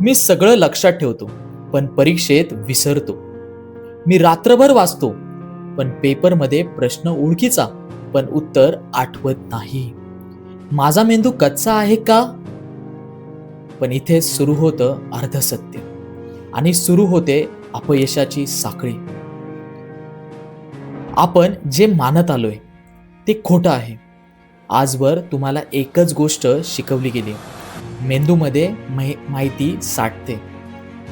मी सगळं लक्षात ठेवतो पण परीक्षेत विसरतो. मी रात्रभर वाचतो पण पेपरमध्ये प्रश्न ओळखीचा पण उत्तर आठवत नाही. माझा मेंदू कच्चा आहे का? पण इथे सुरू होतं अर्धसत्य आणि सुरू होते अपयशाची साखळी. आपण जे मानत आलोय ते खोटं आहे. आजवर तुम्हाला एकच गोष्ट शिकवली गेली. मेंदूमध्ये माहि माहिती साठते.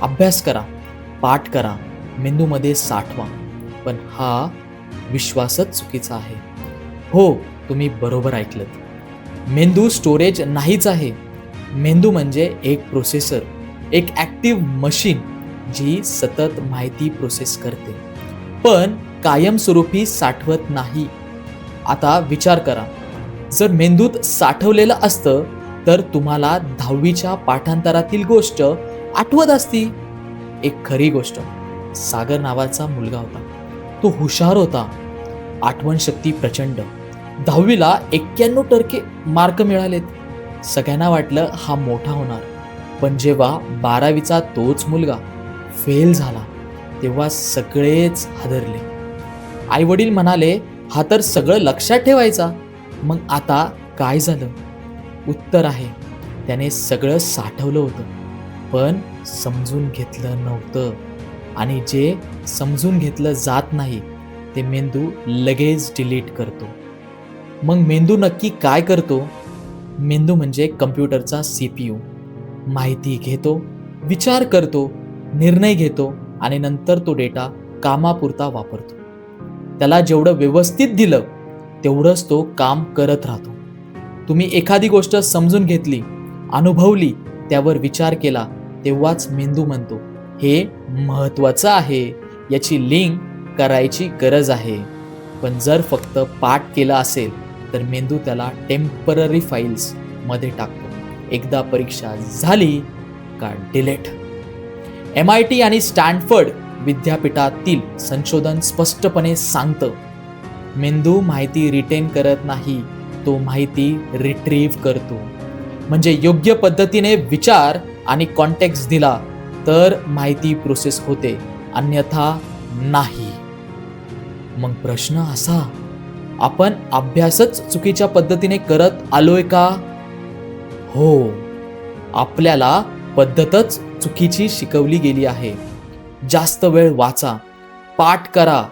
अभ्यास करा पाठ करा मेंदूमध्ये साठवा. पण हा विश्वासच चुकीचा आहे. हो तुम्ही बरोबर ऐकलत. मेंदू स्टोरेज नाहीच आहे. मेंदू म्हणजे एक प्रोसेसर एक ॲक्टिव्ह मशीन जी सतत माहिती प्रोसेस करते. पण कायमस्वरूपी साठवत नाही. आता विचार करा जर मेंदूत साठवलेलं असतं तर तुम्हाला दहावीच्या पाठांतरातील गोष्ट आठवत असती. एक खरी गोष्ट सागर नावाचा मुलगा होता. तो हुशार होता. आठवणशक्ती प्रचंड. दहावीला एक्क्याण्णव टक्के मार्क मिळालेत. सगळ्यांना वाटलं हा मोठा होणार. पण जेव्हा बारावीचा तोच मुलगा फेल झाला तेव्हा सगळेच हादरले. आई वडील म्हणाले हा तर सगळं लक्षात ठेवायचा. मग आता काय झालं? उत्तर आहे. त्याने सगळं साठवलं होतं. पण समजून घेतलं नव्हतं. आणि जे समजून घेतलं जात नाही ते मेंदू लगेच डिलीट करतो. मग मेंदू नक्की काय करतो? मेंदू म्हणजे कम्प्युटरचा सी पी यू माहिती घेतो विचार करतो निर्णय घेतो आणि नंतर तो डेटा कामापुरता वापरतो. त्याला जेवढं व्यवस्थित दिलं तेवढंच तो काम करत राहतो. तुम्ही एखादी गोष्ट समजून घेतली अनुभवली त्यावर विचार केला तेव्हाच मेंदू म्हणतो हे महत्वाचं आहे. याची लिंक करायची गरज आहे. पण जर फक्त पाठ केला असेल तर मेंदू त्याला टेंपररी फाईल्समध्ये टाकतो. एकदा परीक्षा झाली का डिलेट एम आय टी आणि स्टॅनफर्ड विद्यापीठातील संशोधन स्पष्टपणे सांगतं मेंदू माहिती रिटेन करत नाही. तो माहिती रिट्रीव्ह करतो. म्हणजे योग्य पद्धतीने विचार आणि कॉन्टॅक्ट दिला तर माहिती प्रोसेस होते. अन्यथा नाही. मग प्रश्न असा आपण अभ्यासच चुकीच्या पद्धतीने करत आलोय का? हो. आपल्याला पद्धतच चुकीची शिकवली गेली आहे. जास्त वेळ वाचा पाठ करा.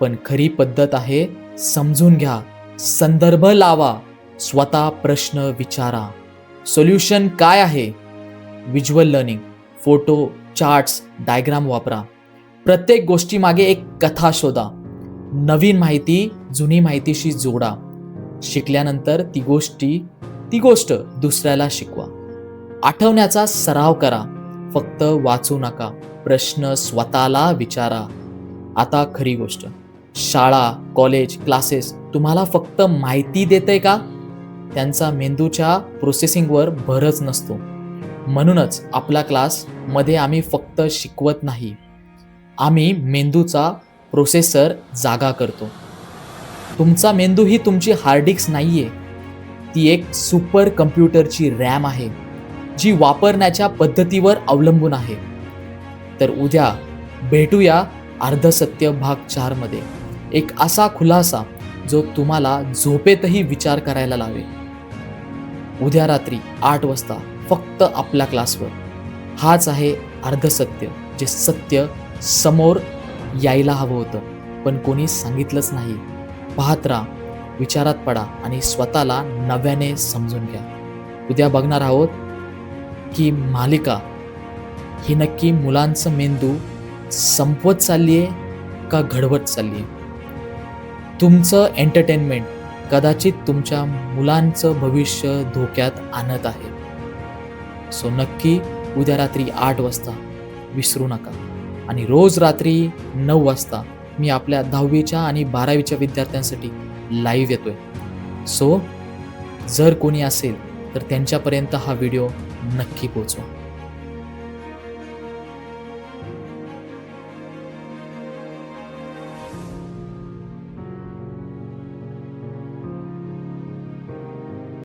पण खरी पद्धत आहे समजून घ्या. संदर्भ लावा स्वतः प्रश्न विचारा. सोल्युशन काय आहे? Visual learning photo charts diagram वापरा. प्रत्येक गोष्टीमागे एक कथा शोधा. नवीन माहिती जुनी माहितीशी जोडा. शिकल्यानंतर ती गोष्टी ती गोष्ट दुसऱ्याला शिकवा. आठवण्याचा सराव करा. फक्त वाचू नका. प्रश्न स्वतःला विचारा. आता खरी गोष्ट. शाळा कॉलेज क्लासेस तुम्हाला फक्त माहिती देते का? त्यांचा मेंदूच्या प्रोसेसिंगवर भरच नसतो. म्हणूनच आपला क्लासमध्ये आम्ही फक्त शिकवत नाही. आम्ही मेंदूचा प्रोसेसर जागा करतो. तुमचा मेंदू ही तुमची हार्डिक्स नाही आहे ती एक सुपर कम्प्युटरची रॅम आहे जी वापरण्याच्या पद्धतीवर अवलंबून आहे. तर उद्या भेटूया अर्धसत्य भाग चारमध्ये एक असा खुलासा जो तुम्हाला झोपेतही विचार करायला लावे उद्या रात्री आठ वाजता फक्त आपल्या क्लासवर. हाच आहे अर्धसत्य जे सत्य समोर यायला हवं होतं पण कोणी सांगितलंच नाही. पाहत राहा विचारात पडा आणि स्वतःला नव्याने समजून घ्या. उद्या बघणार आहोत की मालिका ही नक्की मुलांचं मेंदू संपवत चालली आहे का घडवत चालली आहे? तुमचं एंटरटेनमेंट कदाचित तुमच्या मुलांचं भविष्य धोक्यात आणत आहे. सो नक्की उद्या रात्री आठ वाजता विसरू नका. आणि रोज रात्री नऊ वाजता मी आपल्या दहावीच्या आणि बारावीच्या विद्यार्थ्यांसाठी लाईव्ह येतोय. सो जर कोणी असेल तर त्यांच्यापर्यंत हा व्हिडिओ नक्की पोचवा